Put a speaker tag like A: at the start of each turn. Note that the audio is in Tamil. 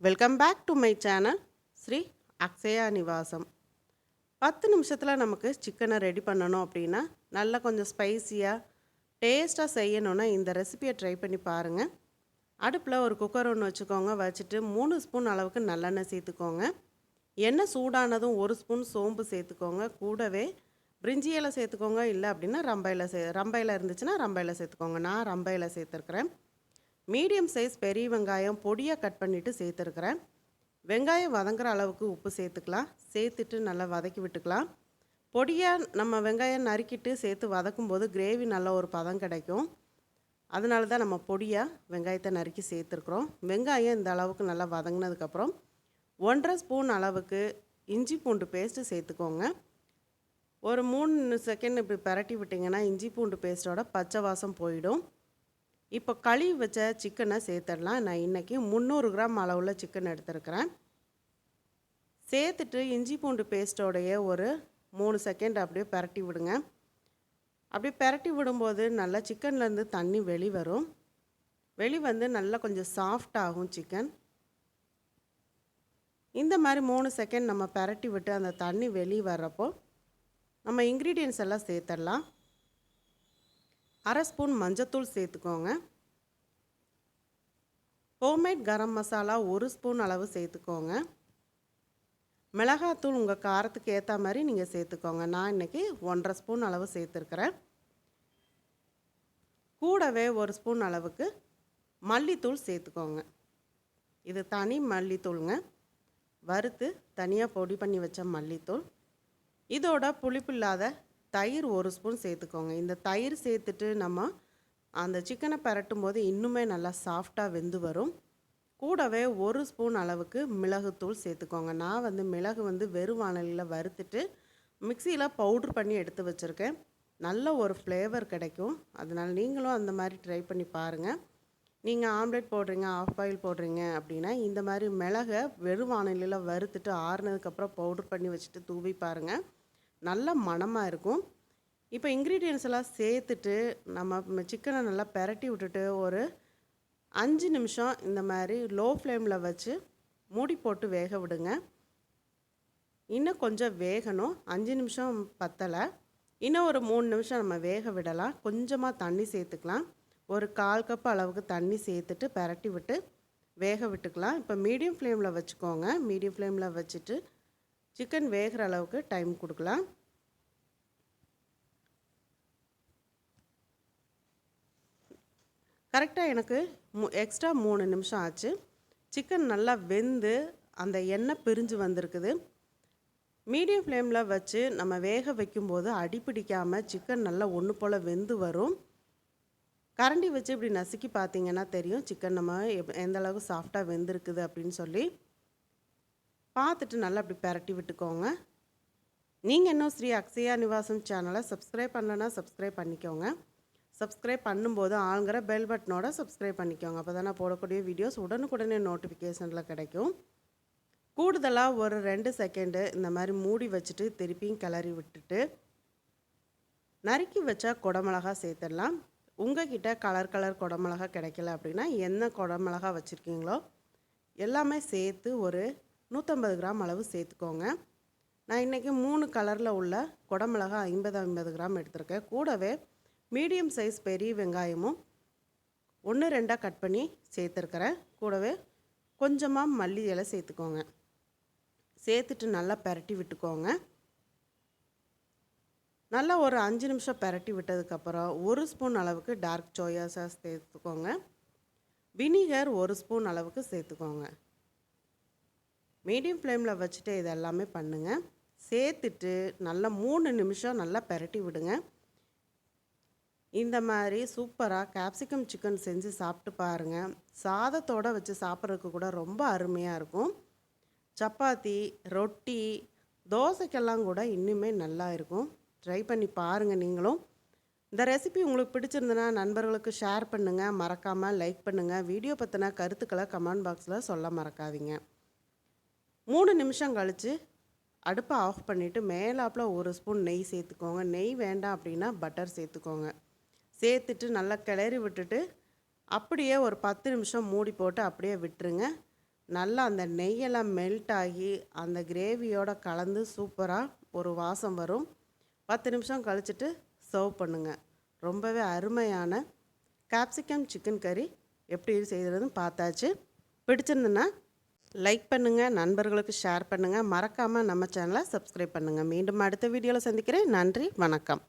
A: Welcome back to my channel Sri Akshaya Nivasam பத்து நிமிஷத்தில் நமக்கு சிக்கனை ரெடி பண்ணணும் அப்படின்னா நல்லா கொஞ்சம் ஸ்பைசியாக டேஸ்ட்டாக செய்யணுன்னா இந்த ரெசிபியை ட்ரை பண்ணி பாருங்கள் அடுப்பில் ஒரு குக்கர் ஒன்று வச்சுக்கோங்க. வச்சுட்டு மூணு ஸ்பூன் அளவுக்கு நல்லெண்ணெய் சேர்த்துக்கோங்க. எண்ணெய் சூடானதும் ஒரு ஸ்பூன் சோம்பு சேர்த்துக்கோங்க. கூடவே பிரிஞ்சி இலை சேர்த்துக்கோங்க. இல்லை அப்படின்னா ரம்பையில் சே ரம்பையில் இருந்துச்சுன்னா ரம்பையில் சேர்த்துக்கோங்க. நான் ரம்பையில் சேர்த்துருக்குறேன். மீடியம் சைஸ் பெரிய வெங்காயம் பொடியாக கட் பண்ணிவிட்டு சேர்த்துருக்குறேன். வெங்காயம் வதங்குற அளவுக்கு உப்பு சேர்த்துக்கலாம். சேர்த்துட்டு நல்லா வதக்கி விட்டுக்கலாம். பொடியாக நம்ம வெங்காயம் நறுக்கிட்டு சேர்த்து வதக்கும் போது கிரேவி நல்ல ஒரு பதம் கிடைக்கும். அதனால தான் நம்ம பொடியாக வெங்காயத்தை நறுக்கி சேர்த்துருக்குறோம். வெங்காயம் இந்த அளவுக்கு நல்லா வதங்கினதுக்கப்புறம் ஒன்றரை ஸ்பூன் அளவுக்கு இஞ்சி பூண்டு பேஸ்ட்டு சேர்த்துக்கோங்க. ஒரு மூணு செகண்ட் இப்படி பரட்டி விட்டிங்கன்னா இஞ்சி பூண்டு பேஸ்ட்டோட பச்சை வாசம் போயிடும். இப்போ கழுவி வச்ச சிக்கனை சேர்த்துடலாம். நான் இன்றைக்கி முந்நூறு கிராம் அளவில் சிக்கன் எடுத்துருக்கிறேன். சேர்த்துட்டு இஞ்சி பூண்டு பேஸ்ட்டோடைய ஒரு மூணு செகண்ட் அப்படியே பரட்டி விடுங்க. அப்படியே பரட்டி விடும்போது நல்லா சிக்கன்லேருந்து தண்ணி வெளி வரும். வெளி வந்து நல்லா கொஞ்சம் சாஃப்டாகும் சிக்கன் இந்த மாதிரி மூணு செகண்ட் நம்ம பரட்டி விட்டு அந்த தண்ணி வெளியே வர்றப்போ நம்ம இன்க்ரீடியன்ஸ் எல்லாம் சேர்த்துடலாம். அரை ஸ்பூன் மஞ்சத்தூள் சேர்த்துக்கோங்க. ஹோம்மேட் கரம் மசாலா ஒரு ஸ்பூன் அளவு சேர்த்துக்கோங்க. மிளகாத்தூள் உங்கள் காரத்துக்கு ஏற்ற மாதிரி நீங்கள் சேர்த்துக்கோங்க. நான் இன்றைக்கி ஒன்றரை ஸ்பூன் அளவு சேர்த்துருக்குறேன். கூடவே ஒரு ஸ்பூன் அளவுக்கு மல்லித்தூள் சேர்த்துக்கோங்க. இது தனி மல்லித்தூளுங்க. வறுத்து தனியாக பொடி பண்ணி வச்ச மல்லித்தூள். இதோட புளிப்பு இல்லாத தயிர் ஒரு ஸ்பூன் சேர்த்துக்கோங்க. இந்த தயிர் சேர்த்துட்டு நம்ம அந்த சிக்கனை பரட்டும் போது இன்னுமே நல்லா சாஃப்டாக வெந்து வரும். கூடவே ஒரு ஸ்பூன் அளவுக்கு மிளகுத்தூள் சேர்த்துக்கோங்க. நான் வந்து மிளகு வந்து வெறும் வானலியில் வறுத்துட்டு மிக்சியில் பவுட்ரு பண்ணி எடுத்து வச்சுருக்கேன். நல்ல ஒரு ஃப்ளேவர் கிடைக்கும். அதனால் நீங்களும் அந்த மாதிரி ட்ரை பண்ணி பாருங்கள் நீங்கள் ஆம்லெட் போடுறீங்க ஆஃப் பாயில் போடுறீங்க அப்படின்னா இந்த மாதிரி மிளகை வெறும் வானலியில் வறுத்துட்டு ஆறுனதுக்கப்புறம் பவுட்ரு பண்ணி வச்சுட்டு தூவி பாருங்கள் நல்ல மணமாக இருக்கும். இப்போ இன்க்ரீடியன்ஸ் எல்லாம் சேர்த்துட்டு நம்ம சிக்கனை நல்லா பெரட்டி விட்டுட்டு ஒரு அஞ்சு நிமிஷம் இந்த மாதிரி லோ ஃப்ளேமில் வச்சு மூடி போட்டு வேக விடுங்க. இன்னும் கொஞ்சம் வேகணும். அஞ்சு நிமிஷம் பத்தலை. இன்னும் ஒரு மூணு நிமிஷம் நம்ம வேக விடலாம். கொஞ்சமாக தண்ணி சேர்த்துக்கலாம். ஒரு கால் கப் அளவுக்கு தண்ணி சேர்த்துட்டு பெரட்டி விட்டு வேக விட்டுக்கலாம். இப்போ மீடியம் ஃப்ளேமில் வச்சுக்கோங்க. மீடியம் ஃப்ளேமில் வச்சுட்டு சிக்கன் வேகிற அளவுக்கு டைம் கொடுக்கலாம். கரெக்டாக எனக்கு மு எக்ஸ்ட்ரா மூணு நிமிஷம் ஆச்சு. சிக்கன் நல்லா வெந்து அந்த எண்ணெய் பிரிஞ்சு வந்திருக்குது. மீடியம் ஃப்ளேமில் வச்சு நம்ம வேக வைக்கும்போது அடி பிடிக்காமல் சிக்கன் நல்லா ஒன்று போல் வெந்து வரும். கரண்டி வச்சு இப்படி நசுக்கி பார்த்தீங்கன்னா தெரியும் சிக்கன் நம்ம எப் எந்த அளவுக்கு சாஃப்டாக வெந்திருக்குது அப்படின்னு சொல்லி. பார்த்துட்டு நல்லா அப்படி பரட்டி விட்டுக்கோங்க. நீங்கள் இன்னும் ஸ்ரீ அக்ஷயா நிவாசம் சேனலை சப்ஸ்கிரைப் பண்ணலன்னா சப்ஸ்கிரைப் பண்ணிக்கோங்க. சப்ஸ்கிரைப் பண்ணும்போது ஆளுங்கிற பெல் பட்டனோட சப்ஸ்கிரைப் பண்ணிக்கோங்க. அப்போ தான் நான் போடக்கூடிய வீடியோஸ் உடனுக்குடனே நோட்டிஃபிகேஷனில் கிடைக்கும். கூடுதலாக ஒரு ரெண்டு செகண்டு இந்த மாதிரி மூடி வச்சுட்டு திருப்பியும் கிளறி விட்டுட்டு நறுக்கி வச்சா குடமிளகா சேர்த்துடலாம். உங்ககிட்ட கலர் கலர் குடமிளகா கிடைக்கல அப்படின்னா என்ன குடமிளகா வச்சுருக்கீங்களோ எல்லாமே சேர்த்து ஒரு நூற்றம்பது கிராம் அளவு சேர்த்துக்கோங்க. நான் இன்றைக்கி மூணு கலரில் உள்ள குடமிளகா ஐம்பது ஐம்பது கிராம் எடுத்திருக்கேன். கூடவே மீடியம் சைஸ் பெரிய வெங்காயமும் ஒன்று ரெண்டாக கட் பண்ணி சேர்த்துருக்கிறேன். கூடவே கொஞ்சமாக மல்லி இலை சேர்த்துக்கோங்க. சேர்த்துட்டு நல்லா பரட்டி விட்டுக்கோங்க. நல்லா ஒரு அஞ்சு நிமிஷம் பெரட்டி விட்டதுக்கப்புறம் ஒரு ஸ்பூன் அளவுக்கு டார்க் சோயா சாஸ் சேர்த்துக்கோங்க. வினிகர் ஒரு ஸ்பூன் அளவுக்கு சேர்த்துக்கோங்க. மீடியம் ஃப்ளேமில் வச்சுட்டு இது எல்லாமே பண்ணுங்கள் சேர்த்துட்டு நல்லா மூணு நிமிஷம் நல்லா பெரட்டி விடுங்க. இந்த மாதிரி சூப்பராக கேப்சிகம் சிக்கன் செஞ்சு சாப்பிட்டு பாருங்கள் சாதத்தோடு வச்சு சாப்பிட்றதுக்கு கூட ரொம்ப அருமையாக இருக்கும். சப்பாத்தி ரொட்டி தோசைக்கெல்லாம் கூட இன்னுமே நல்லா இருக்கும். ட்ரை பண்ணி பாருங்கள் நீங்களும். இந்த ரெசிபி உங்களுக்கு பிடிச்சிருந்தனா நண்பர்களுக்கு ஷேர் பண்ணுங்கள் மறக்காமல் லைக் பண்ணுங்கள் வீடியோ பற்றின கருத்துக்களை கமெண்ட் பாக்ஸில் சொல்ல மறக்காதீங்க. மூணு நிமிஷம் கழித்து அடுப்பை ஆஃப் பண்ணிவிட்டு மேலாப்பில் ஒரு ஸ்பூன் நெய் சேர்த்துக்கோங்க. நெய் வேண்டாம் அப்படின்னா பட்டர் சேர்த்துக்கோங்க. சேர்த்துட்டு நல்லா கிளறி விட்டுட்டு அப்படியே ஒரு பத்து நிமிஷம் மூடி போட்டு அப்படியே விட்டுருங்க. நல்லா அந்த நெய்யெல்லாம் மெல்ட் ஆகி அந்த கிரேவியோட கலந்து சூப்பராக ஒரு வாசம் வரும். பத்து நிமிஷம் கழிச்சிட்டு சர்வ் பண்ணுங்கள் ரொம்பவே அருமையான கேப்சிகம் சிக்கன் கறி எப்படி செய்கிறதுன்னு பார்த்தாச்சு. பிடிச்சிருந்துன்னா லைக் பண்ணுங்கள் நண்பர்களுக்கு ஷேர் பண்ணுங்கள் மறக்காமல் நம்ம சேனலை சப்ஸ்கிரைப் பண்ணுங்கள் மீண்டும் அடுத்த வீடியோவில் சந்திக்கிறேன். நன்றி வணக்கம்.